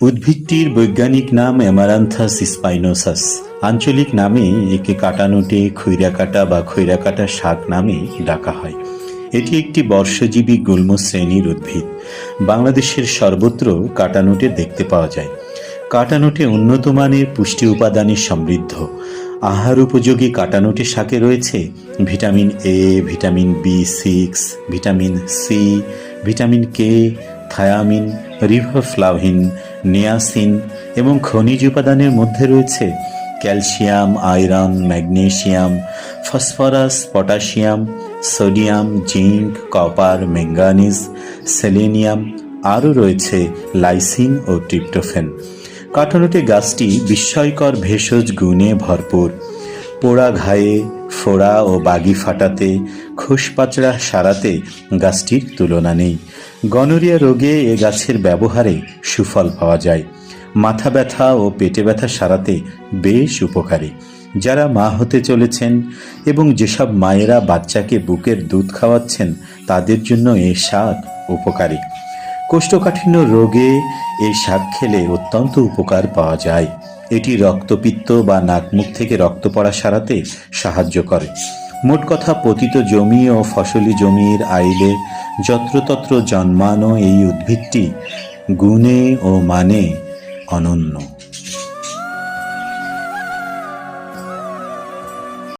উদ্ভিদটির বৈজ্ঞানিক নাম অ্যামারান্থাস স্পাইনোসাস। আঞ্চলিক নামে একে কাটানোটে, খৈরাকাটা বা খৈরাকাটা শাক নামে ডাকা হয়। এটি একটি বর্ষজীবী গুল্ম শ্রেণির উদ্ভিদ। বাংলাদেশের সর্বত্র কাটানোটে দেখতে পাওয়া যায়। কাটানোটে উন্নত মানের পুষ্টি উপাদানে সমৃদ্ধ। আহার উপযোগী কাটানোটে শাকে রয়েছে vitamin A vitamin B six vitamin C vitamin K thiamine riboflavin, niacin এবং খনিজ উপাদানের মধ্যে রয়েছে calcium, iron, magnesium, phosphorus, potassium, sodium, zinc, copper, manganese, selenium, আরও রয়েছে লাইসিন ও ট্রিপ্টোফেন কাঠানোটে গাছটি বিস্ময়কর ভেষজ গুণে ভরপুর। পোড়া ঘায়ে ফোড়া ও বাগি ফাটাতে খোসপাচড়া সারাতে গাছটির তুলনা নেই। গনোরিয়া রোগে এ গাছের ব্যবহারে সুফল পাওয়া যায়। মাথা ব্যথা ও পেটে ব্যথা সারাতে বেশ উপকারী। যারা মা হতে চলেছেন এবং যেসব মায়েরা বাচ্চাকে বুকের দুধ খাওয়াচ্ছেন, তাদের জন্য এ শাক উপকারী। কোষ্ঠকাঠিন্য রোগে এই শাক খেলে অত্যন্ত উপকার পাওয়া যায়। এটি রক্তপিত্ত বা নাকমুখ থেকে রক্ত পড়া সারাতে সাহায্য করে। মোট কথা, পতিত জমি ও ফসলি জমির আইলে যত্রতত্র জন্মানো এই উদ্ভিদটি গুণে ও মানে অনন্য।